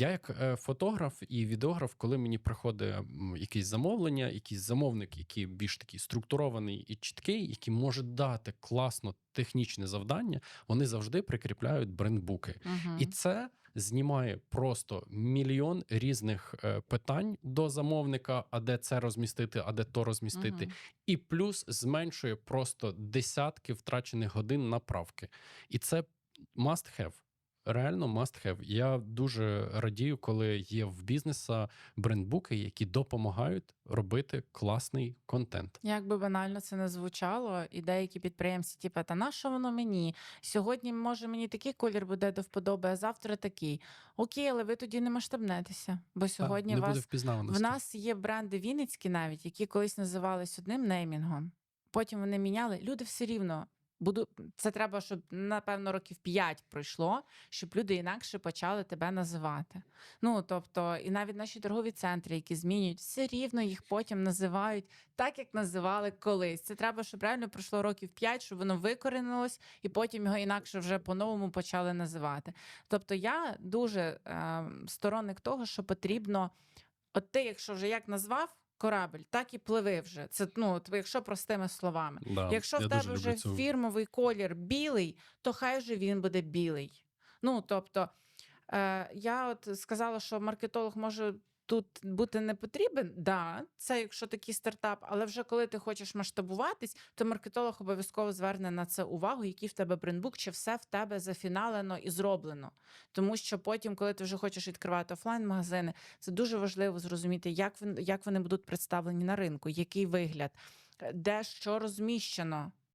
Я як е, фотограф і відеограф, коли мені приходить якесь замовлення, якийсь замовник, який більш такий структурований і чіткий, який може дати класно технічне завдання, вони завжди прикріпляють брендбуки. Угу. І це знімає просто мільйон різних е, питань до замовника, а де це розмістити, а де то розмістити, Мгм. і плюс зменшує просто десятки втрачених годин на правки. І це must have. Реально must have. Я дуже радію, коли є в бізнеса брендбуки, які допомагають робити класний контент. Як би банально це не звучало, і деякі підприємці, типу, та на що воно мені? Сьогодні, може, мені такий колір буде до вподоби, а завтра такий. Окей, але ви тоді не масштабнетеся. Бо сьогодні не вас. В нас є бренди Вінницькі навіть, які колись називались одним неймінгом. Потім вони міняли. Люди все рівно. Буду це треба, щоб напевно років 5 пройшло, щоб люди інакше почали тебе називати. Ну тобто, і навіть наші торгові центри, які змінюють, все рівно їх потім називають так, як називали колись. Це треба, щоб реально пройшло років 5, щоб воно викорінилось, і потім його інакше вже по-новому почали називати. Тобто, я дуже е, сторонник того, що потрібно, от ти, якщо вже як назвав. Корабель, так і пливи вже. Це ну, от якщо простими словами. Да, Якщо в тебе вже цю- фірмовий колір білий, то хай же він буде білий. Ну тобто, е, я от сказала, що маркетолог може тут бути не потрібен. Да, це якщо такий стартап, але вже коли ти хочеш масштабуватись, то маркетолог обов'язково зверне на це увагу, який в тебе брендбук, чи все в тебе зафіналено і зроблено. Тому що потім, коли ти вже хочеш відкривати офлайн-магазини, це дуже важливо зрозуміти, як, як вони будуть представлені на ринку, який вигляд, де що розміщено.